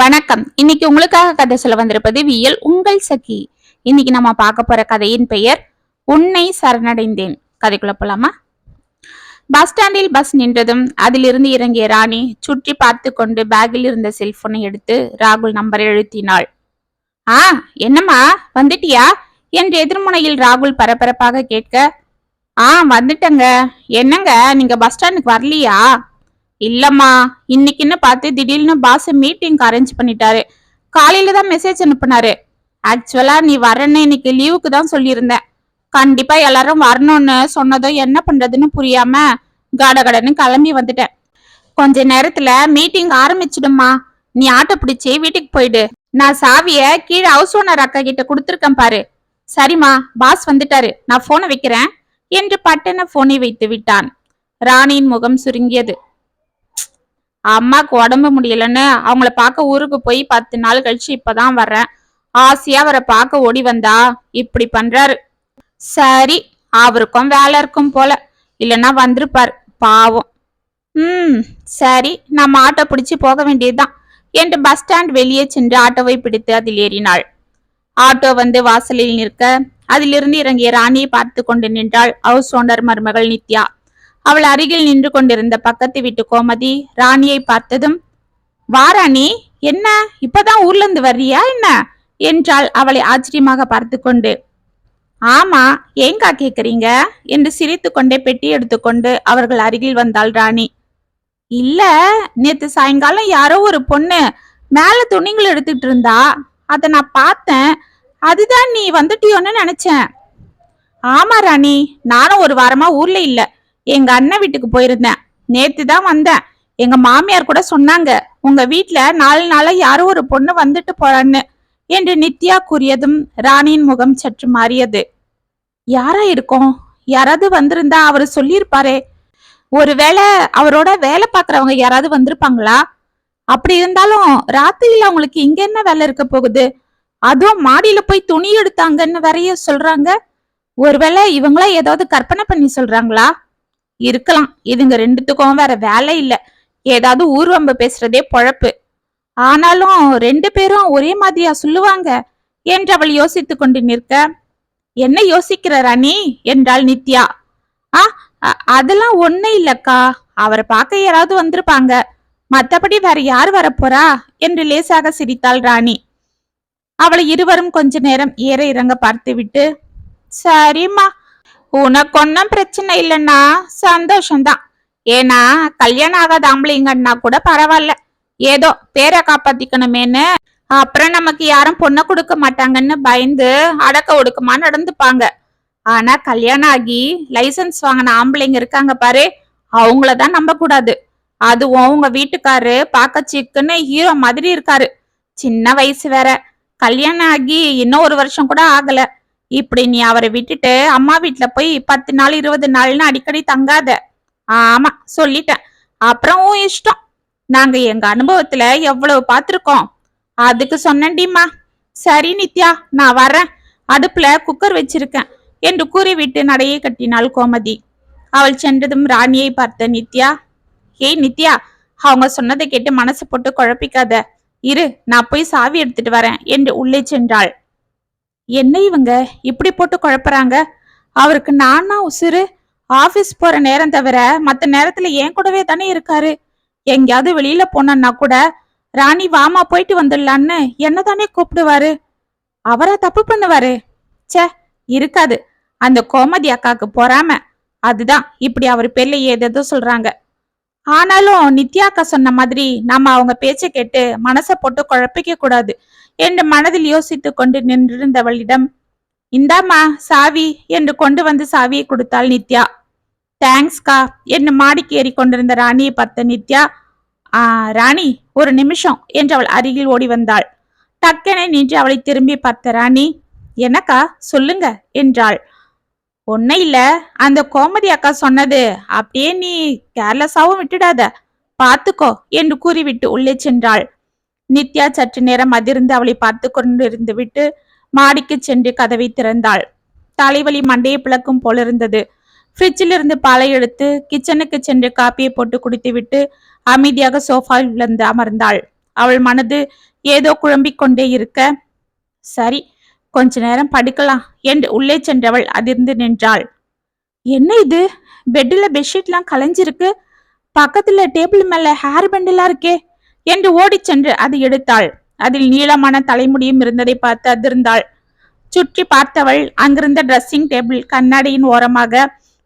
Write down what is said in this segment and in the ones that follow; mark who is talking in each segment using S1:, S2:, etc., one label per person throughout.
S1: வணக்கம். இன்னைக்கு உங்களுக்காக கதை சொல்ல வந்திருப்பது வியல் உங்கள் சகி. இன்னைக்கு நம்ம பார்க்க போற கதையின் பெயர் உன்னை சரணடைந்தேன். கதைக்குள்ள போலாமா? பஸ் ஸ்டாண்டில் பஸ் நின்றதும் அதிலிருந்து இறங்கிய ராணி சுற்றி பார்த்து கொண்டு பேக்கில் இருந்த செல்போனை எடுத்து ராகுல் நம்பரை எழுத்தினாள். ஆ என்னம்மா வந்துட்டியா? என்று எதிர்முனையில் ராகுல் பரபரப்பாக கேட்க ஆ வந்துட்டங்க. என்னங்க நீங்க பஸ் ஸ்டாண்டுக்கு வரலையா? இல்லம்மா இன்னைக்குன்னு பார்த்து திடீர்னு பாஸ் மீட்டிங் அரேஞ்ச் பண்ணிட்டாரு. காலையில தான் மெசேஜ் அனுப்புனாரு. ஆக்சுவலா நீ வரன்னு இன்னைக்கு லீவுக்கு தான் சொல்லியிருந்தேன் கண்டிப்பா எல்லாரும் வரணும்னு சொன்னதும் என்ன பண்றதுன்னு புரியாம கடகடன்னு கிளம்பி வந்துட்டேன். கொஞ்ச நேரத்துல மீட்டிங் ஆரம்பிச்சிடுமா நீ ஆட்டோ பிடிச்சி வீட்டுக்கு போயிடு. நான் சாவிய கீழே ஹவுஸ் ஓனர் அக்கா கிட்ட கொடுத்துருக்கேன் பாரு. சரிம்மா பாஸ் வந்துட்டாரு. நான் போனை வைக்கிறேன். என்று பட்டன போனை வைத்து விட்டான். ராணியின் முகம் சுருங்கியது. அம்மாக்கு உடம்பு முடியலன்னு அவங்கள பார்க்க ஊருக்கு போய் பத்து நாள் கழிச்சு இப்பதான் வர்றேன். ஆசையா அவரை பார்க்க ஓடி வந்தா இப்படி பண்றாரு. சரி அவருக்கும் வேலை இருக்கும் போல. இல்லைன்னா வந்திருப்பார் பாவம். ம் சரி நம்ம ஆட்டோ பிடிச்சு போக வேண்டியதுதான். என்று பஸ் ஸ்டாண்ட் வெளியே சென்று ஆட்டோவை பிடித்து அதில் ஏறினாள். ஆட்டோ வந்து வாசலில் நிற்க அதிலிருந்து இறங்கிய ராணியை பார்த்து கொண்டு நின்றாள். ஹவுஸ் ஓனர் மருமகள் நித்யா. அவள் அருகில் நின்று கொண்டிருந்த பக்கத்து வீட்டு கோமதி ராணியை பார்த்ததும் வா ராணி என்ன? இப்பதான் ஊர்ல இருந்து வர்றியா என்ன? என்றாள் அவளை ஆச்சரியமாக பார்த்து கொண்டு ஆமா ஏங்கா கேக்குறீங்க? என்று சிரித்து கொண்டே பெட்டி எடுத்துக்கொண்டு அவர்கள் அருகில் வந்தாள் ராணி. இல்ல நேத்து சாயங்காலம் யாரோ ஒரு பொண்ணு மேல துணிகள் எடுத்துட்டு இருந்தா அத நான் பார்த்தேன். அதுதான் நீ வந்துட்டியோன்னு நினைச்சேன். ஆமா ராணி நானும் ஒரு வாரமா ஊர்ல இல்லை. எங்க அண்ணன் வீட்டுக்கு போயிருந்தேன். நேத்து தான் வந்தேன். எங்க மாமியார் கூட சொன்னாங்க உங்க வீட்டுல நாலு நாளா யாரோ ஒரு பொண்ணு வந்துட்டு போறான்னு. என்று நித்யா கூறியதும் ராணியின் முகம் சற்று மாறியது. யாரா இருக்கும்? யாராவது வந்திருந்தா அவரு சொல்லியிருப்பாரே. ஒருவேளை அவரோட வேலை பாக்குறவங்க யாராவது வந்திருப்பாங்களா? அப்படி இருந்தாலும் ராத்திரியில அவங்களுக்கு இங்க என்ன வேலை இருக்க போகுது? அதுவும் மாடியில போய் துணி எடுத்தாங்கன்னு வரைய சொல்றாங்க. ஒருவேளை இவங்களா ஏதாவது கற்பனை பண்ணி சொல்றாங்களா? இருக்கலாம். இதுங்க ரெண்டுத்துக்கும் வேற வேலை இல்ல. ஏதாவது ஊர்வம்பு பேசுறதே பொழப்பு. ஆனாலும் ரெண்டு பேரும் ஒரே மாதிரியா சொல்லுவாங்க. என்று அவள் யோசித்து கொண்டு நிற்க என்ன யோசிக்கிற ராணி? என்றாள் நித்யா. ஆ அதெல்லாம் ஒண்ணு இல்லக்கா. அவரை பார்க்க யாராவது வந்திருப்பாங்க. மத்தபடி வேற யார் வரப்போறா? என்று லேசாக சிரித்தாள் ராணி. அவளை இருவரும் கொஞ்ச நேரம் ஏற இறங்க பார்த்துவிட்டு சரிம்மா. உனக்கு ஒன்றும் பிரச்சனை இல்லைன்னா சந்தோஷம்தான். ஏன்னா கல்யாணம் ஆகாத ஆம்பளைங்கன்னா கூட பரவாயில்ல. ஏதோ பேரை காப்பாத்திக்கணுமேன்னு. அப்புறம் நமக்கு யாரும் பொண்ணை கொடுக்க மாட்டாங்கன்னு பயந்து அடக்க ஒடுக்கமா நடந்துப்பாங்க. ஆனா கல்யாணம் ஆகி லைசன்ஸ் வாங்கின ஆம்பளைங்க இருக்காங்க பாரு அவங்கள தான் நம்ப கூடாது அதுவும் உங்க வீட்டுக்காரு பார்க்க சிக்குன்னு ஹீரோ மாதிரி இருக்காரு. சின்ன வயசு வேற. கல்யாணம் ஆகி இன்னும் ஒரு வருஷம் கூட ஆகல. இப்படி நீ அவரை விட்டுட்டு அம்மா வீட்டுல போய் பத்து நாள் இருபது நாள்னு அடிக்கடி தங்காத. ஆமா சொல்லிட்டேன். அப்புறம் உன் இஷ்டம். நாங்க எங்க அனுபவத்துல எவ்வளவு பார்த்துருக்கோம். அதுக்கு சொன்னண்டிம்மா சரி நித்யா நான் வரேன். அடுப்புல குக்கர் வச்சிருக்கேன் என்று கூறிவிட்டு நடையை கட்டினாள் கோமதி. அவள் சென்றதும் ராணியை பார்த்த நித்யா ஏய் நித்யா அவங்க சொன்னதை கேட்டு மனசு போட்டு குழப்பிக்காத. இரு நான் போய் சாவி எடுத்துட்டு வரேன் என்று உள்ளே சென்றாள். என்ன இவங்க? இப்படி போட்டு குழப்புறாங்க? அவருக்கு நானா உசுறு. ஆபீஸ் போற நேரம் தவிர மத்த நேரத்துல என் கூடவே தானே இருக்காரு? எங்கேயாவது வெளியில போனா கூட ராணி வாமா போயிட்டு வந்துடலான்னு என்ன தானே கூப்பிடுவாரு? அவரா தப்பு பண்ணுவாரு? ச்சே இருக்காது. அந்த கோமதி அக்காக்கு பொறாம. அதுதான். இப்படி அவர் பேர்ல ஏதேதோ சொல்றாங்க. ஆனாலும் நித்யாக்கா சொன்ன மாதிரி நாம அவங்க பேச்சை கேட்டு மனசை போட்டு குழப்பிக்க கூடாது என்று மனதில் யோசித்து கொண்டு நின்றிருந்தவளிடம் இந்தாம்மா சாவி என்று கொண்டு வந்து சாவியை கொடுத்தாள் நித்யா. தேங்க்ஸ்கா என்று மாடிக்கு ஏறி கொண்டிருந்த ராணியை பார்த்த நித்யா ஆ ராணி ஒரு நிமிஷம் என்று அவள் அருகில் ஓடி வந்தாள். டக்கென நின்று அவளை திரும்பி பார்த்த ராணி என்னக்கா சொல்லுங்க என்றாள். ஒன்னும் இல்ல. அந்த கோமதி அக்கா சொன்னது அப்படியே நீ கேர்லெஸ்ஸாவும் விட்டுடாத. பார்த்துக்கோ என்று கூறிவிட்டு உள்ளே சென்றாள். நித்யா சற்று நேரம் அதிர்ந்து அவளை பார்த்து கொண்டிருந்து விட்டு மாடிக்கு சென்று கதவை திறந்தாள். தலைவலி மண்டையை பிளக்கும் போலிருந்தது ஃப்ரிட்ஜில் இருந்து பாலை எடுத்து கிச்சனுக்கு சென்று காப்பியை போட்டு குடித்துவிட்டு அமைதியாக சோஃபாவில் விழுந்து அமர்ந்தாள். அவள் மனது ஏதோ குழம்பிக் கொண்டே இருக்க சரி கொஞ்ச நேரம் படுக்கலாம். என்று உள்ளே சென்றவள் அதிர்ந்து நின்றாள். என்ன இது? பெட்டில் பெட்ஷீட்லாம் கலைஞ்சிருக்கு. பக்கத்துல டேபிள் மேல ஹேர் பெண்டெல்லாம் இருக்கே என்று ஓடிச் சென்று அது எடுத்தாள். அதில் நீளமான தலைமுடியும் இருந்ததை பார்த்து அதிர்ந்தாள். சுற்றி பார்த்தவள் அங்கிருந்த ட்ரெஸ்ஸிங் டேபிள் கண்ணாடியின் ஓரமாக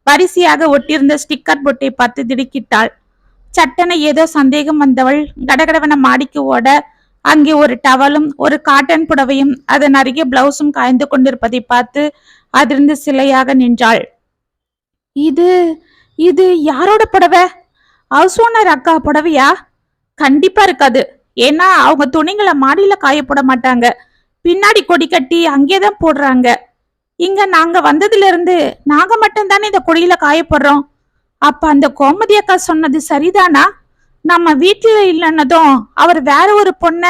S1: வரிசையாக ஒட்டியிருந்த ஸ்டிக்கர் பொட்டை பார்த்து திடுக்கிட்டாள். சட்டென ஏதோ சந்தேகம் வந்தவள் கடகடவன மாடிக்கு ஓட அங்கே ஒரு டவலும் ஒரு காட்டன் புடவையும் அதன் அருகே பிளவுஸும் காய்ந்து கொண்டிருப்பதை பார்த்து அதிர்ந்து சிலையாக நின்றாள். இது இது யாரோட புடவை? ஹவுஸ் ஓனர் அக்கா புடவையா? கண்டிப்பா இருக்காது. ஏன்னா அவங்க துணிங்களை மாடியில காய போட மாட்டாங்க. பின்னாடி கொடி கட்டி அங்கேதான் போடுறாங்க. இங்க நாங்க வந்ததுல இருந்து நாங்க மட்டும்தானே இந்த கொடியில காய போடுறோம். அப்ப அந்த கோமதி அக்கா சொன்னது சரிதானா? நம்ம வீட்டுல இல்லைன்னதும் அவர் வேற ஒரு பொண்ண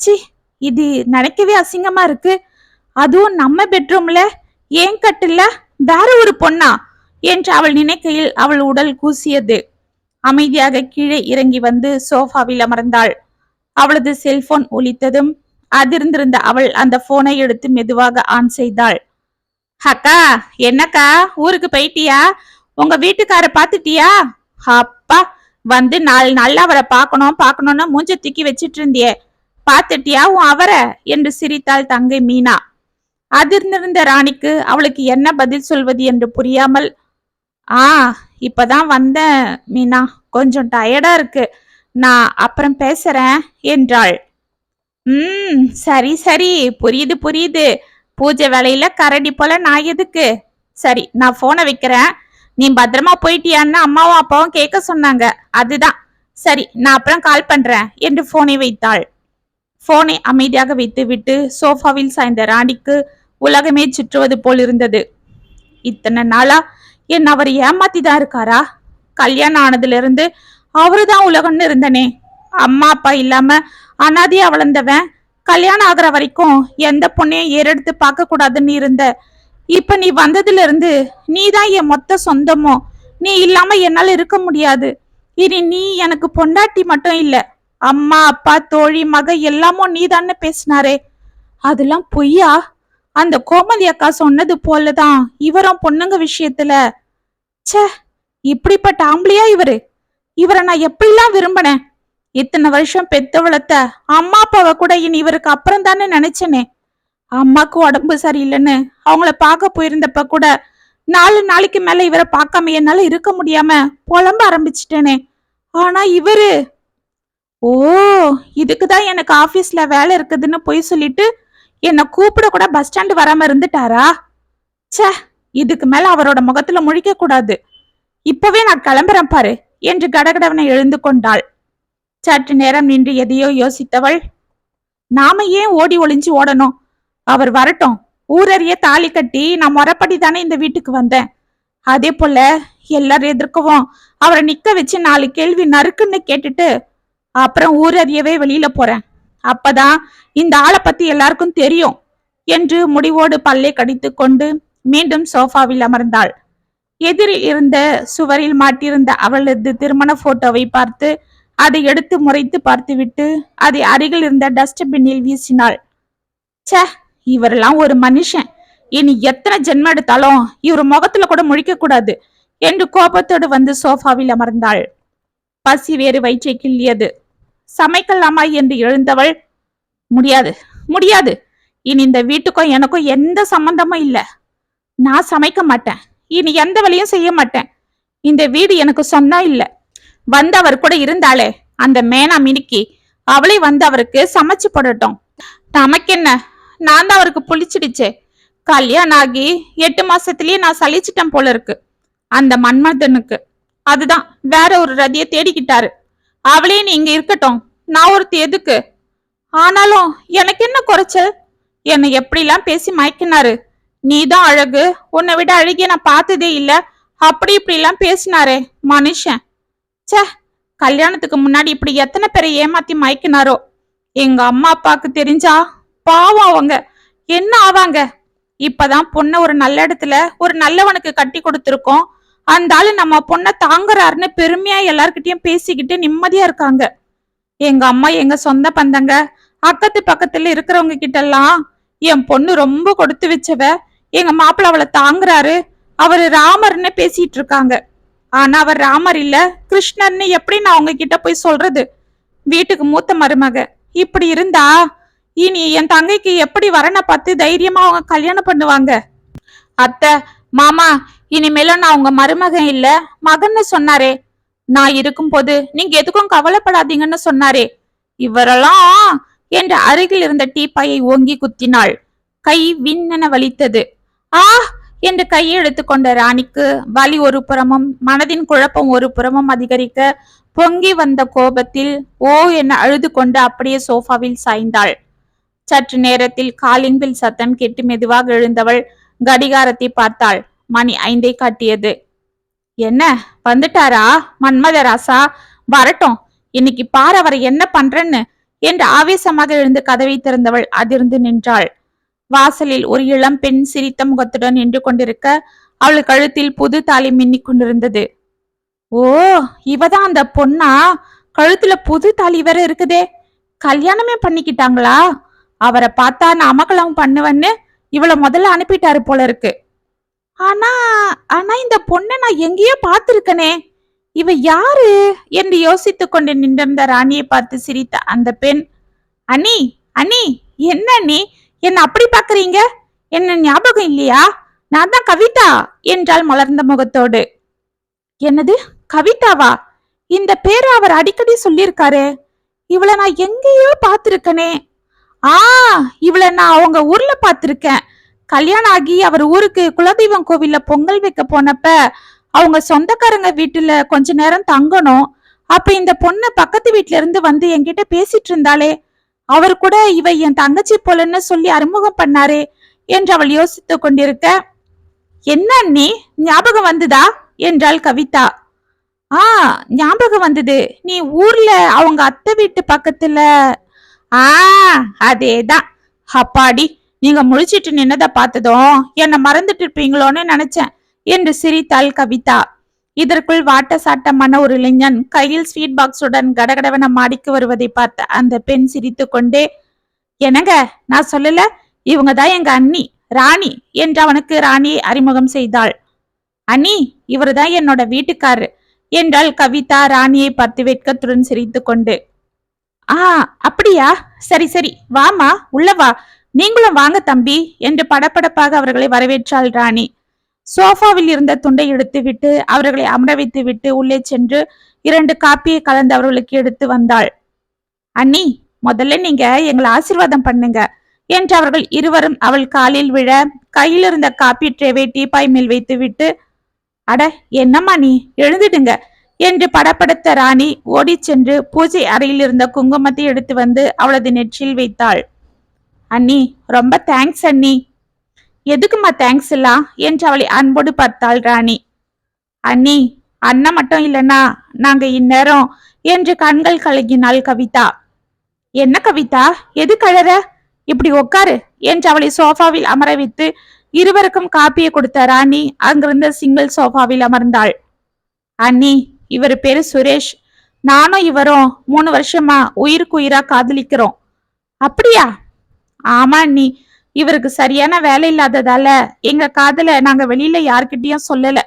S1: சி இது நினைக்கவே அசிங்கமா இருக்கு. அதுவும் நம்ம பெட்ரூம்ல ஏன் கட்டில்ல வேற ஒரு பொண்ணா? என்று அவள் நினைக்கையில் அவள் உடல் கூசியது. அமைதியாக கீழே இறங்கி வந்து சோஃபாவில் அமர்ந்தாள். அவளது செல்போன் ஒலித்ததும் அதிர்ந்திருந்த அவள் அந்த போனை எடுத்து மெதுவாக ஆன் செய்தாள். அக்கா என்னக்கா? ஊருக்கு போயிட்டியா? உங்க வீட்டுக்கார பாத்துட்டியா அப்பா வந்து நாலு நல்லா அவரை பார்க்கணும் பார்க்கணும்னு மூஞ்ச தூக்கி வச்சிட்டு இருந்தியே. பார்த்துட்டியா? உன் அவரை? என்று சிரித்தாள் தங்கை மீனா. அதிர்ந்திருந்த ராணிக்கு அவளுக்கு என்ன பதில் சொல்வது என்று புரியாமல் ஆ இப்பதான் வந்தேன் மீனா. கொஞ்சம் டயர்டா இருக்கு. நான் அப்புறம் பேசுறேன் என்றாள். ம் சரி சரி. புரியுது புரியுது. பூஜை வேலையில கரடி போல நான் எதுக்கு? சரி நான் போனை வைக்கிறேன். நீ பத்திரமா போயிட்டியான்னு அம்மாவும் அப்பாவும் கேட்க சொன்னாங்க. அதுதான். சரி நான் அப்புறம் கால் பண்றேன் என்று போனை வைத்தாள். போனை அமைதியாக வைத்துவிட்டு சோஃபாவில் சாய்ந்த ராணிக்கு உலகமே சுற்றுவது போல் இருந்தது. இத்தனை நாளா என் அவர் ஏமாத்தி தான் இருக்காரா? கல்யாணம் ஆனதுல இருந்து அவருதான் உலகம்னு இருந்தனே. அம்மா அப்பா இல்லாம அனாதையா வளர்ந்தவன். கல்யாணம் ஆகுற வரைக்கும் எந்த பொண்ணையும் ஏறெடுத்து பார்க்க கூடாதுன்னு இருந்த இப்ப நீ வந்ததுல இருந்து நீ தான் என் மொத்த சொந்தமோ? நீ இல்லாம என்னால இருக்க முடியாது. இனி நீ எனக்கு பொண்டாட்டி மட்டும் இல்ல அம்மா அப்பா தோழி மக எல்லாமும் நீதான்னு பேசினாரே. அதெல்லாம் பொய்யா? அந்த கோமதி அக்கா சொன்னது போலதான் இவரும் பொண்ணுங்க விஷயத்துல. ச்சே இப்படிப்பட்ட ஆம்பளையா இவரு? இவரை நான் எப்படிலாம் விரும்பினேன்? இத்தனை வருஷம் பெத்த வளர்த்த அம்மா அப்பாவை கூட இனி இவருக்கு அப்புறம் தானே நினைச்சனே. அம்மாக்கு உடம்பு சரியில்லைன்னு அவங்கள பார்க்க போயிருந்தப்ப கூட நாலு நாளைக்கு மேல இவரை பார்க்காம என்னால இருக்க முடியாம புலம்ப ஆரம்பிச்சிட்டேனே. ஆனா இவரு ஓ இதுக்குதான் எனக்கு ஆபீஸ்ல வேலை இருக்குதுன்னு போய் சொல்லிட்டு என்னை கூப்பிட கூட பஸ் ஸ்டாண்டு வராம இருந்துட்டாரா? சே இதுக்கு மேல அவரோட முகத்துல முழிக்க கூடாது. இப்பவே நான் கிளம்புறேன் பாரு என்று கடகடவனை எழுந்து கொண்டாள். சற்று நேரம் நின்று எதையோ யோசித்தவள் நாம ஏன் ஓடி ஒளிஞ்சு ஓடணும்? அவர் வரட்டும். ஊரறிய தாலி கட்டி நான் முறப்படி தானே இந்த வீட்டுக்கு வந்தேன். அதே போல எல்லாரும் எதிர்க்கவும் அவரை நிக்க வச்சு நாலு கேள்வி நறுக்குன்னு கேட்டுட்டு அப்புறம் ஊரறியவே வெளியில போறேன். அப்பதான் இந்த ஆளை பத்தி எல்லாருக்கும் தெரியும் என்று முடிவோடு பல்லை கடித்து கொண்டு மீண்டும் சோஃபாவில் அமர்ந்தாள். எதிரில் இருந்த சுவரில் மாட்டியிருந்த அவளது திருமண போட்டோவை பார்த்து அதை எடுத்து முறைத்து பார்த்துவிட்டு அதை அருகில் இருந்த டஸ்ட்பின்னில் வீசினாள். ச்சே இவரெல்லாம் ஒரு மனுஷன். இனி எத்தனை ஜென்மம் எடுத்தாலும் இவர் முகத்துல கூட முழிக்க கூடாது என்று கோபத்தோடு வந்து சோஃபாவில் அமர்ந்தாள். பசி வேறு வயிற்றை கிள்ளியது. சமைக்கலாமா என்று எழுந்தவள் முடியாது முடியாது. இனி இந்த வீட்டுக்கும் எனக்கும் எந்த சம்பந்தமும் இல்லை. நான் சமைக்க மாட்டேன். இனி எந்த வேலையும் செய்ய மாட்டேன். இந்த வீடு எனக்கு சொன்னா இல்லை. வந்தவர் கூட இருந்தாளே அந்த மேனா மினுக்கி அவளே வந்து அவருக்கு சமைச்சு போடட்டும். நமக்கென்ன நான் தான் அவருக்கு புளிச்சிடுச்சே. கல்யாணம் ஆகி எட்டு மாசத்துலயே நான் சலிச்சிட்டேன் போல இருக்கு. அந்த மன்மதனுக்கு. அதுதான் வேற ஒரு ரதிய தேடிக்கிட்டாரு. அவளே நீ இங்க இருக்கட்டும். நான் ஒருத்தி எதுக்கு? ஆனாலும் எனக்கு என்ன குறைச்சல்? என்னை எப்படிலாம் பேசி மயக்கினாரு? நீதான் அழகு. உன்னை விட அழகிய நான் பார்த்ததே இல்ல. அப்படி இப்படிலாம் பேசினாரே மனுஷன். ச்சே கல்யாணத்துக்கு முன்னாடி இப்படி எத்தனை பேரை ஏமாத்தி மயக்கினாரோ? எங்க அம்மா அப்பாவுக்கு தெரிஞ்சா பாவம் அவங்க. என்ன ஆவாங்க? இப்பதான் பொண்ணை ஒரு நல்ல இடத்துல ஒரு நல்லவனுக்கு கட்டி கொடுத்துருக்கோம். அந்த ஆளு நம்ம பொண்ணை தாங்குறாருன்னு பெருமையா எல்லார்கிட்டயும் பேசிக்கிட்டு நிம்மதியா இருக்காங்க. எங்க அம்மா எங்க சொந்த பந்தங்க அக்கத்து பக்கத்துல இருக்கிறவங்க கிட்ட எல்லாம் என் பொண்ணு ரொம்ப கொடுத்து வச்சவ எங்க மாப்பிள்ள அவளை தாங்குறாரு அவரு ராமர்னு பேசிட்டு இருக்காங்க. ஆனா அவர் ராமர் இல்ல கிருஷ்ணர்னு எப்படி நான் அவங்க கிட்ட போய் சொல்றது? வீட்டுக்கு மூத்த மருமக இப்படி இருந்தா இனி என் தங்கைக்கு எப்படி வரனை பார்த்து தைரியமா அவங்க கல்யாணம் பண்ணுவாங்க? அத்தை மாமா இனிமேல நான் உங்க மருமகன் இல்ல. மகன்னு சொன்னாரே. நான் இருக்கும் போது நீங்க எதுக்கும் கவலைப்படாதீங்கன்னு சொன்னாரே. இவரெல்லாம் என்று அருகில் இருந்த டீப்பாயை ஓங்கி குத்தினாள். கை விண்ணென வலித்தது. ஆ! என்று கையை எடுத்துக்கொண்ட ராணிக்கு வலி ஒரு புறமும் மனதின் குழப்பம் ஒரு புறமும் அதிகரிக்க பொங்கி வந்த கோபத்தில் ஓ என அழுது கொண்டு அப்படியே சோஃபாவில் சாய்ந்தாள். சற்று நேரத்தில் காலின்பில் சத்தம் கேட்டு மெதுவாக எழுந்தவள் கடிகாரத்தை பார்த்தாள். மணி ஐந்தை காட்டியது. என்ன? வந்துட்டாரா? மன்மதராசா? வரட்டும். இன்னைக்கு பார் அவரை என்ன பண்றேன்னு? என்று ஆவேசமாக எழுந்து கதவை திறந்தவள் அதிர்ந்து நின்றாள். வாசலில் ஒரு இளம் பெண் சிரித்த முகத்துடன் நின்று கொண்டிருக்க அவள் கழுத்தில் புது தாலி மின்னிக் கொண்டிருந்தது. ஓ இவதான் அந்த பொண்ணா? கழுத்துல புது தாலி வேற இருக்குதே. கல்யாணமே பண்ணிக்கிட்டாங்களா? அவரை பார்த்தா நான் அமகலம் பண்ணுவேன்னு இவளை முதல்ல அனுப்பிட்டாரு போல இருக்கு. ஆனா ஆனா இந்த பொண்ணை நான் எங்கேயோ பார்த்திருக்கனே. இவ யாரு என்று யோசித்து கொண்டு நின்றிருந்த ராணியை பார்த்து சிரித்த அந்த பெண் அனி அனி என்ன அண்ணி? என்ன அப்படி பாக்குறீங்க என்ன ஞாபகம் இல்லையா? நான் தான் கவிதா என்றாள் மலர்ந்த முகத்தோடு. என்னது? கவிதாவா? இந்த பேரை அவர் அடிக்கடி சொல்லியிருக்காரு. இவளை நான் எங்கேயோ பார்த்திருக்கனே. ஆ இவளை நான் அவங்க ஊர்ல பாத்திருக்கேன் கல்யாணம் ஆகி அவர் ஊருக்கு குலதெய்வம் கோவில்ல பொங்கல் வைக்க போனப்ப அவங்க சொந்தக்காரங்க வீட்டுல கொஞ்ச நேரம் தங்கணும். அப்ப இந்த பொண்ணு பக்கத்து வீட்ல இருந்து வந்து என்கிட்ட பேசிட்டு இருந்தாளே. அவர் கூட இவ என் தங்கச்சி போலன்னு சொல்லி அறிமுகம் பண்ணாரே என்று அவள் யோசித்துக் கொண்டிருக்க என்ன அண்ணி ஞாபகம் வந்துதா? என்றாள் கவிதா. ஆ ஞாபகம் வந்தது. நீ ஊர்ல அவங்க அத்தை வீட்டு பக்கத்துல ஆ அதேதான். அப்பாடி நீங்க முழிச்சிட்டு நின்னதை பார்த்ததும் என்னை மறந்துட்டு இருப்பீங்களோன்னு நினைச்சேன் என்று சிரித்தாள் கவிதா. இதற்குள் வாட்ட சாட்டமான ஒரு இளைஞன் கையில் ஸ்வீட் பாக்ஸுடன் கடகடவன மாடிக்கு வருவதை பார்த்த அந்த பெண் சிரித்து கொண்டே என்னங்க நான் சொல்லல? இவங்க தான் எங்க அண்ணி ராணி என்று அவனுக்கு ராணியை அறிமுகம் செய்தாள். அண்ணி இவர்தான் என்னோட வீட்டுக்காரரு என்றாள் கவிதா ராணியை பார்த்து வெட்கத்துடன் சிரித்து கொண்டு ஆ அப்படியா? சரி சரி. வாமா உள்ள வா. நீங்களும் வாங்க தம்பி என்று படபடப்பாக அவர்களை வரவேற்றாள் ராணி. சோஃபாவில் இருந்த துண்டை எடுத்து விட்டு அவர்களை அமர வைத்து விட்டு உள்ளே சென்று இரண்டு காப்பியை கலந்து அவர்களுக்கு எடுத்து வந்தாள். அண்ணி முதல்ல நீங்க எங்களை ஆசீர்வாதம் பண்ணுங்க என்று அவர்கள் இருவரும் அவள் காலில் விழ கையில் இருந்த காப்பி ட்ரேவை டீப்பாய் மேல் வைத்து விட்டு அட என்னம்மா நீ? எழுந்துடுங்க. என்று படப்படுத்த ராணி ஓடிச் சென்று பூஜை அறையில் இருந்த குங்குமத்தை எடுத்து வந்து அவளது நெற்றியில் வைத்தாள். அண்ணி ரொம்ப தேங்க்ஸ் அண்ணி. எதுக்குமா தேங்க்ஸ் எல்லாம்? என்று அவளை அன்போடு பார்த்தாள் ராணி. அண்ணி அண்ணன் மட்டும் இல்லனா நாங்க இந்நேரம் என்று கண்கள் கலங்கினாள் கவிதா. என்ன கவிதா? எது கழற இப்படி உட்காரு என்று அவளை சோஃபாவில் அமர வைத்து இருவருக்கும் காப்பியை கொடுத்த ராணி அங்கிருந்த சிங்கிள் சோஃபாவில் அமர்ந்தாள். அண்ணி இவர் பேரு சுரேஷ். நானும் இவரும் மூணு வருஷமா உயிருக்கு உயிரா காதலிக்கிறோம். அப்படியா? ஆமா நீ இவருக்கு சரியான வேலை இல்லாததால எங்க காதல நாங்க வெளியில யார்கிட்டயும் சொல்லல.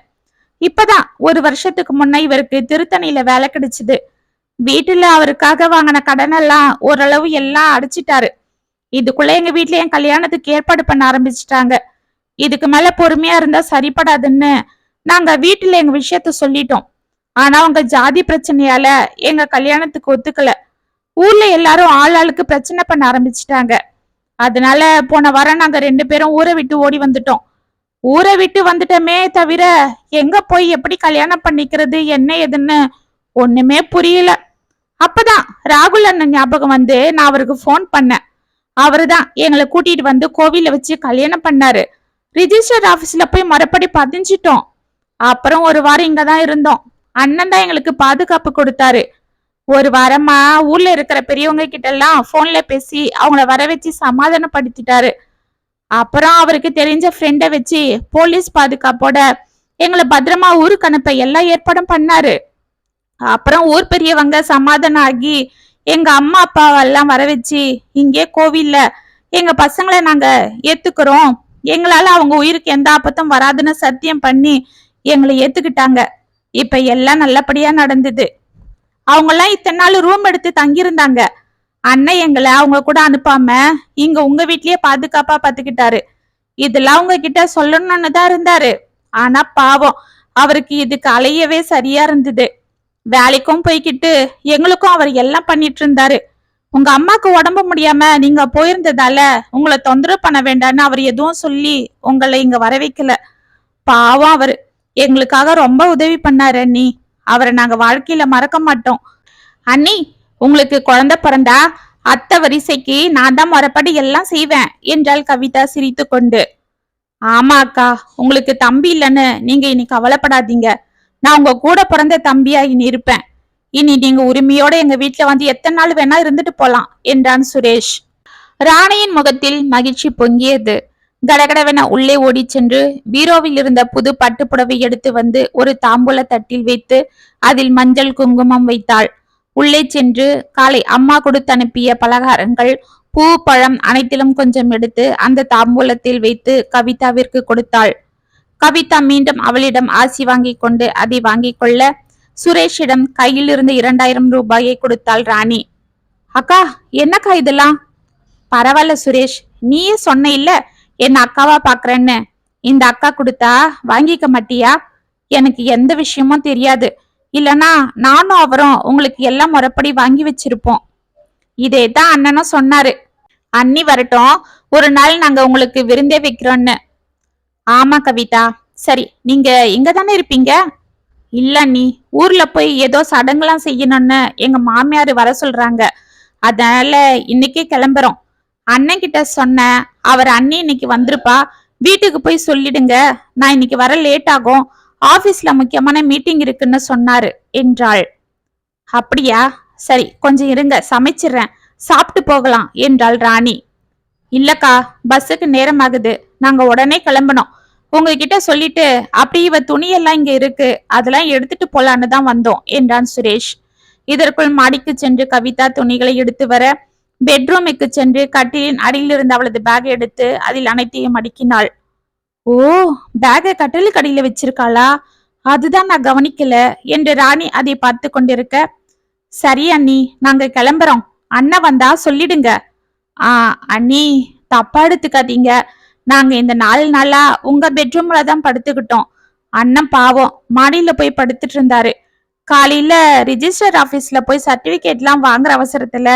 S1: இப்பதான் ஒரு வருஷத்துக்கு முன்ன இவருக்கு திருத்தணியில வேலை கிடைச்சது. வீட்டுல அவருக்காக வாங்கின கடனெல்லாம் ஓரளவு எல்லாம் அடிச்சிட்டாரு. இதுக்குள்ள எங்க வீட்ல என் கல்யாணத்துக்கு ஏற்பாடு பண்ண ஆரம்பிச்சிட்டாங்க. இதுக்கு மேல பொறுமையா இருந்தா சரிப்படாதுன்னு நாங்க வீட்டுல எங்க விஷயத்த சொல்லிட்டோம். ஆனா உங்க ஜாதி பிரச்சனையால எங்க கல்யாணத்துக்கு ஒத்துக்கல. ஊர்ல எல்லாரும் ஆள் ஆளுக்கு பிரச்சனை பண்ண ஆரம்பிச்சிட்டாங்க. அதனால போன வாரம் நாங்க ரெண்டு பேரும் ஊரை விட்டு ஓடி வந்துட்டோம். ஊரை விட்டு வந்துட்டோமே தவிர எங்க போய் எப்படி கல்யாணம் பண்ணிக்கிறது என்ன ஏதுன்னு ஒண்ணுமே புரியல. அப்பதான் ராகுல் அண்ணன் ஞாபகம் வந்து நான் அவருக்கு ஃபோன் பண்ணேன். அவருதான் எங்களை கூட்டிட்டு வந்து கோவில வச்சு கல்யாணம் பண்ணாரு. ரிஜிஸ்டர் ஆபீஸ்ல போய் மறுபடி பதிஞ்சிட்டோம். அப்புறம் ஒரு வாரம் இங்க தான் இருந்தோம். அண்ணன் தான் எங்களுக்கு பாதுகாப்பு கொடுத்தாரு. ஒரு வாரமா ஊர்ல இருக்கிற பெரியவங்க கிட்ட எல்லாம் போன்ல பேசி அவங்கள வர வச்சு சமாதானப்படுத்திட்டாரு. அப்புறம் அவருக்கு தெரிஞ்ச ஃப்ரெண்டை வச்சு போலீஸ் பாதுகாப்போட எங்களை பத்திரமா ஊருக்கு அனுப்ப எல்லா ஏற்பாடும் பண்ணாரு. அப்புறம் ஊர் பெரியவங்க சமாதானம் ஆகி எங்க அம்மா அப்பாவெல்லாம் வர வச்சு இங்கே கோவில்ல எங்க பசங்களை நாங்க ஏத்துக்கிறோம். எங்களால அவங்க உயிருக்கு எந்த ஆபத்தும் வராதுன்னு சத்தியம் பண்ணி எங்களை ஏத்துக்கிட்டாங்க. இப்ப எல்லாம் நல்லபடியா நடந்தது. அவங்கெல்லாம் இத்தனை நாள் ரூம் எடுத்து தங்கியிருந்தாங்க. அண்ணன் எங்களை அவங்க கூட அனுப்பாம இங்க உங்க வீட்லயே பாதுகாப்பா பாத்துக்கிட்டாரு. இதெல்லாம் உங்க கிட்ட சொல்லணும்னு தான் இருந்தாரு. ஆனா பாவம் அவருக்கு இதுக்கு அலையவே சரியா இருந்தது. வேலைக்கும் போய்கிட்டு எங்களுக்கும் அவர் எல்லாம் பண்ணிட்டு இருந்தாரு. உங்க அம்மாக்கு உடம்பு முடியாம நீங்க போயிருந்ததால உங்களை தொந்தரவு பண்ண வேண்டாம்னு அவர் எதுவும் சொல்லி உங்களை இங்க வர வைக்கல பாவம் அவரு. எங்களுக்காக ரொம்ப உதவி பண்ணாரு அண்ணி. அவரை நாங்க வாழ்க்கையில மறக்க மாட்டோம். அண்ணி உங்களுக்கு குழந்தை பிறந்தா அத்தை வரிசைக்கு நான் தான் முறைப்படி எல்லாம் செய்வேன் என்றாள் கவிதா சிரித்து கொண்டு. ஆமா அக்கா உங்களுக்கு தம்பி இல்லைன்னு நீங்க இனி கவலைப்படாதீங்க. நான் உங்க கூட பிறந்த தம்பியா இனி இருப்பேன். இனி நீங்க உரிமையோட எங்க வீட்டுல வந்து எத்தனை நாள் வேணா இருந்துட்டு போலாம் என்றான் சுரேஷ். ராணியின் முகத்தில் மகிழ்ச்சி பொங்கியது. கடகடவென உள்ளே ஓடிச் சென்று பீரோவில் இருந்த புது பட்டுப்புடவை எடுத்து வந்து ஒரு தாம்பூல தட்டில் வைத்து அதில் மஞ்சள் குங்குமம் வைத்தாள். உள்ளே சென்று காலை அம்மா கொடுத்து அனுப்பிய பலகாரங்கள் பூ பழம் அனைத்திலும் கொஞ்சம் எடுத்து அந்த தாம்பூலத்தில் வைத்து கவிதாவிற்கு கொடுத்தாள். கவிதா மீண்டும் அவளிடம் ஆசி வாங்கிக் கொண்டு அதை வாங்கி கொள்ள சுரேஷிடம் கையில் இருந்த இரண்டாயிரம் ரூபாயை கொடுத்தாள் ராணி. அக்கா என்னக்கா இதெல்லாம்? பரவாயில்ல சுரேஷ் நீயே சொன்ன இல்ல. என் அக்காவா பாக்குறேன்னு. இந்த அக்கா கொடுத்தா வாங்கிக்க மாட்டியா? எனக்கு எந்த விஷயமும் தெரியாது. இல்லனா நானும் அவரும் உங்களுக்கு எல்லாம் முறைப்படி வாங்கி வச்சிருப்போம். இதே தான் அண்ணனும் சொன்னாரு. அண்ணி வரட்டும். ஒரு நாள் நாங்க உங்களுக்கு விருந்தே வைக்கிறோன்னு. ஆமா கவிதா. சரி நீங்க இங்க தானே இருப்பீங்க? இல்ல நீ ஊர்ல போய் ஏதோ சடங்குலாம் செய்யணும்னு எங்க மாமியார் வர சொல்றாங்க. அதனால இன்னைக்கே கிளம்புறோம். அண்ணன் கிட்ட சொன்னேன். அவர் அண்ணி இன்னைக்கு வந்திருப்பா. வீட்டுக்கு போய் சொல்லிடுங்க. நான் இன்னைக்கு வர லேட் ஆகும். ஆபீஸ்ல முக்கியமான மீட்டிங் இருக்குன்னு சொன்னாரு என்றாள். அப்படியா? சரி கொஞ்சம் இருங்க. சமைச்சிடுறேன். சாப்பிட்டு போகலாம் என்றாள் ராணி. இல்லக்கா பஸ்ஸுக்கு நேரம் ஆகுது நாங்க உடனே கிளம்பணும். உங்ககிட்ட சொல்லிட்டு அப்படி இவ துணியெல்லாம் இங்க இருக்கு. அதெல்லாம் எடுத்துட்டு போலான்னு தான் வந்தோம் என்றான் சுரேஷ். இதற்குள் மாடிக்கு சென்று கவிதா துணிகளை எடுத்து வர பெட்ரூமுக்கு சென்று கட்டிலின் அடியில் அவளது பேக் எடுத்து அதில் அனைத்தையும் அடுக்கினாள். ஓ பேக்கை கட்டிலுக்கு அடியில் வச்சிருக்காளா? அதுதான் நான் கவனிக்கல என்று ராணி அதை பார்த்து கொண்டிருக்க. சரி அண்ணி நாங்க கிளம்புறோம். அண்ணன் வந்தா சொல்லிடுங்க. ஆ அண்ணி தப்பா எடுத்துக்காதீங்க. நாங்க இந்த நாலு நாளா உங்க பெட்ரூம்ல தான் படுத்துக்கிட்டோம். அண்ணன் பாவம் மாடியில போய் படுத்துட்டு இருந்தாரு. காலையில ரிஜிஸ்டர் ஆபீஸ்ல போய் சர்டிபிகேட்லாம் வாங்குற அவசரத்துல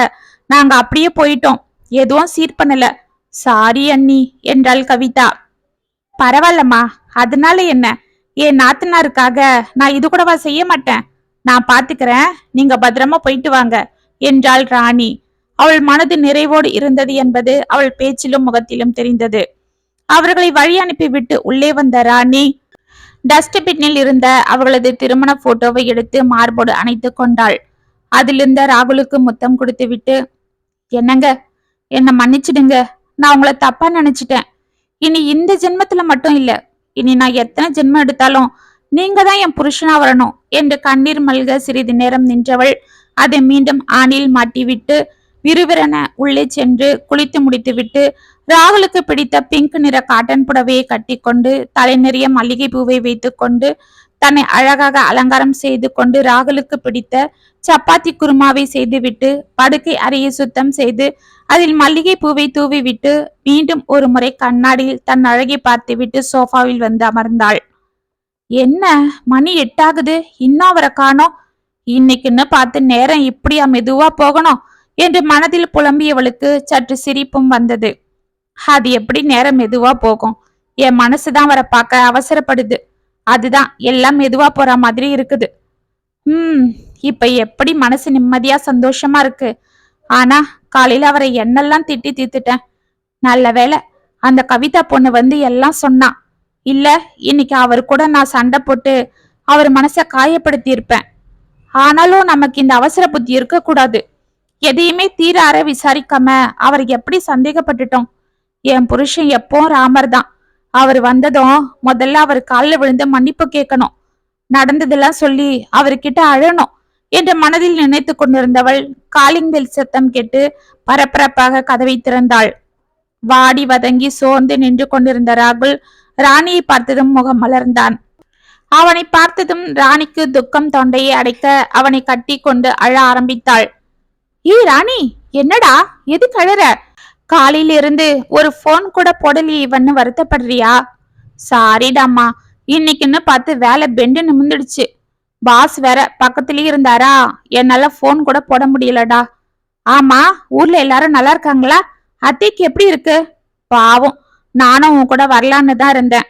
S1: நாங்க அப்படியே போயிட்டோம். எதுவும் சீர் பண்ணல. சாரி அண்ணி என்றாள் கவிதா. பரவாயில்லம்மா. அதனால என்ன? என் நாத்தனாருக்காக நான் இது கூடவா செய்ய மாட்டேன். நான் பாத்துக்கிறேன். நீங்க பத்திரமா போயிட்டு வாங்க என்றாள் ராணி. அவள் மனது நிறைவோடு இருந்தது என்பது அவள் பேச்சிலும் முகத்திலும் தெரிந்தது. அவர்களை வழி அனுப்பிவிட்டு உள்ளே வந்த ராணி டஸ்ட்பின்னில் இருந்த அவர்களது திருமண போட்டோவை எடுத்து மார்போடு அணைத்துக் கொண்டாள். அதிலிருந்த ராகுலுக்கு முத்தம் கொடுத்து விட்டு என்னங்க? என்னை மன்னிச்சிடுங்க. நான் உங்களை தப்பா நினைச்சிட்டேன். இனி இந்த ஜென்மத்துல மட்டும் இல்ல. இனி நான் எத்தனை ஜென்மம் எடுத்தாலும் நீங்க தான் என் புருஷனா வரணும் என்று கண்ணீர் மல்க சிறிது நேரம் நின்றவள் அதை மீண்டும் ஆணில் மாட்டிவிட்டு விறுவிறன உள்ளே சென்று குளித்து முடித்துவிட்டு ராகுலுக்கு பிடித்த பிங்க் நிற காட்டன் புடவையை கட்டிக்கொண்டு தலை நிறைய மல்லிகை பூவை வைத்துக்கொண்டு தன்னை அழகாக அலங்காரம் செய்து கொண்டு ராகுலுக்கு பிடித்த சப்பாத்தி குருமாவை செய்துவிட்டு படுக்கை அறையை சுத்தம் செய்து அதில் மல்லிகை பூவை தூவி விட்டு மீண்டும் ஒரு முறை கண்ணாடியில் தன் அழகை பார்த்துவிட்டு சோஃபாவில் வந்து அமர்ந்தாள். என்ன? மணி எட்டாகுது. இன்னும் அவரை காணோம். இன்னைக்குன்னு பார்த்து நேரம் இப்படியா மெதுவா போகணும்? என்று மனதில் புலம்பியவளுக்கு சற்று சிரிப்பும் வந்தது. அது எப்படி நேரம் மெதுவா போகும்? என் மனசுதான் அவரை பார்க்க அவசரப்படுது. அதுதான் எல்லாம் மெதுவா போற மாதிரி இருக்குது. ம் இப்ப எப்படி மனசு நிம்மதியா சந்தோஷமா இருக்கு? ஆனா காலையில அவரை என்னெல்லாம் திட்டி தீத்துட்டேன் நல்ல வேளை அந்த கவிதா பொண்ணு வந்து எல்லாம் சொன்னான் இல்ல இன்னைக்கு அவர் கூட நான் சண்டை போட்டு அவர் மனசை காயப்படுத்தி இருப்பேன் ஆனாலும் நமக்கு இந்த அவசர புத்தி இருக்கக்கூடாது. எதையுமே தீரார விசாரிக்காம அவர் எப்படி சந்தேகப்பட்டுட்டோம்? என் புருஷன் எப்பவும் ராமர் தான். அவர் வந்ததும் முதல்ல அவர் காலில் விழுந்து மன்னிப்பு கேட்கணும். நடந்ததெல்லாம் சொல்லி அவர்கிட்ட அழணும் என்று மனதில் நினைத்து கொண்டிருந்தவள் காலிங் பெல் சத்தம் கேட்டு பரபரப்பாக கதவை திறந்தாள். வாடி வதங்கி சோர்ந்து நின்று கொண்டிருந்த ராகுல் ராணியை பார்த்ததும் முகம் மலர்ந்தான். அவனை பார்த்ததும் ராணிக்கு துக்கம் தொண்டையை அடைக்க அவனை கட்டி கொண்டு அழ ஆரம்பித்தாள். ஏய் ராணி என்னடா? எது கழற காலையிலிருந்து ஒரு ஃபோன் கூட போடலையே இவன்னு வருத்தப்படுறியா? சாரிடாம்மா இன்னைக்குன்னு பார்த்து வேலை பெண்டு நிமிந்துடுச்சு பாஸ் வேற பக்கத்துலயே இருந்தாரா? என்னால ஃபோன் கூட போட முடியலடா. ஆமா ஊர்ல எல்லாரும் நல்லா இருக்காங்களா? அத்தைக்கு எப்படி இருக்கு? பாவம் நானும் உன் கூட வரலான்னு தான் இருந்தேன்.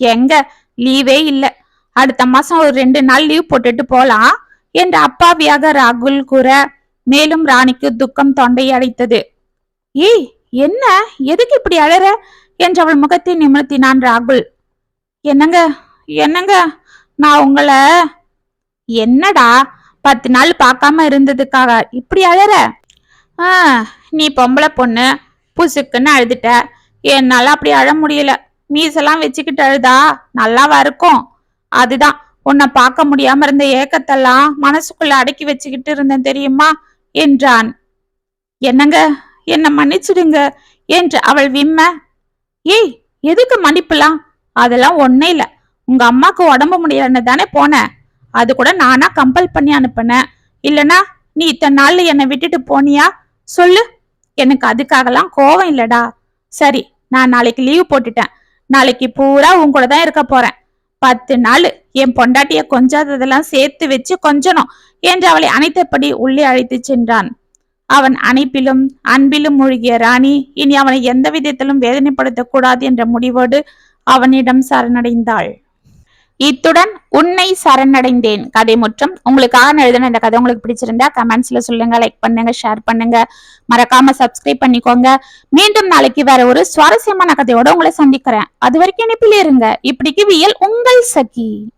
S1: எங்க? லீவே இல்ல. அடுத்த மாசம் ஒரு ரெண்டு நாள் லீவ் போட்டுட்டு போலாம். என்று அப்பாவியாக ராகுல் கூற மேலும் ராணிக்கு துக்கம் தொண்டை அடைத்தது ஏய் என்ன? எதுக்கு இப்படி அழற? என்று அவள் முகத்தை நிமிர்த்தினான் ராகுல். என்னங்க? என்னங்க? நான் உங்களை என்னடா? பத்து நாள் பார்க்காம இருந்ததுக்காக இப்படி அழற? ஆ நீ பொம்பளை பொண்ணு புசுக்குன்னு அழுதுட்ட. என்னால அப்படி அழ முடியல. மீசெல்லாம் வச்சுக்கிட்டு அழுதா? நல்லாவா இருக்கும்? அதுதான். உன்னை பார்க்க முடியாம இருந்த ஏக்கத்தெல்லாம் மனசுக்குள்ள அடக்கி வச்சுக்கிட்டு இருந்தேன் தெரியுமா? என்றான். என்னங்க? என்னை மன்னிச்சிடுங்க என்று அவள் விம்ம. ஏய் எதுக்கு மன்னிப்புலாம்? அதெல்லாம் ஒன்னே இல்ல. உங்க அம்மாக்கு உடம்பு முடியலன்னு தானே போனேன் அது கூட நானா கம்பல் பண்ணி அனுப்புனேன் இல்லனா நீ இத்தனை நாள்ல என்னை விட்டுட்டு போனியா? சொல்லு. எனக்கு அதுக்காகலாம் கோவம் இல்லடா. சரி நான் நாளைக்கு லீவ் போட்டுட்டேன். நாளைக்கு பூரா உன் கூட தான் இருக்க போறேன். பத்து நாள் என் பொண்டாட்டிய கொஞ்சாததெல்லாம் சேர்த்து வச்சு கொஞ்சணும் என்று அவளை அணைத்தபடி உள்ளே அழைத்து சென்றான். அவன் அணைப்பிலும் அன்பிலும் மூழ்கிய ராணி இனி அவனை எந்த விதத்திலும் வேதனைப்படுத்தக்கூடாது என்ற முடிவோடு அவனிடம் சரணடைந்தாள். இத்துடன் உன்னை சரணடைந்தேன் கதை மற்றும். உங்களுக்காக எழுதின இந்த கதை உங்களுக்கு பிடிச்சிருந்தா கமெண்ட்ஸ்ல சொல்லுங்க லைக் பண்ணுங்க ஷேர் பண்ணுங்க. மறக்காம சப்ஸ்கிரைப் பண்ணிக்கோங்க. மீண்டும் நாளைக்கு வேற ஒரு சுவாரஸ்யமான கதையோட உங்களை சந்திக்கிறேன். அது வரைக்கும் இணைப்பில் இருங்க. இப்படிக்கு வியல் உங்கள் சகி.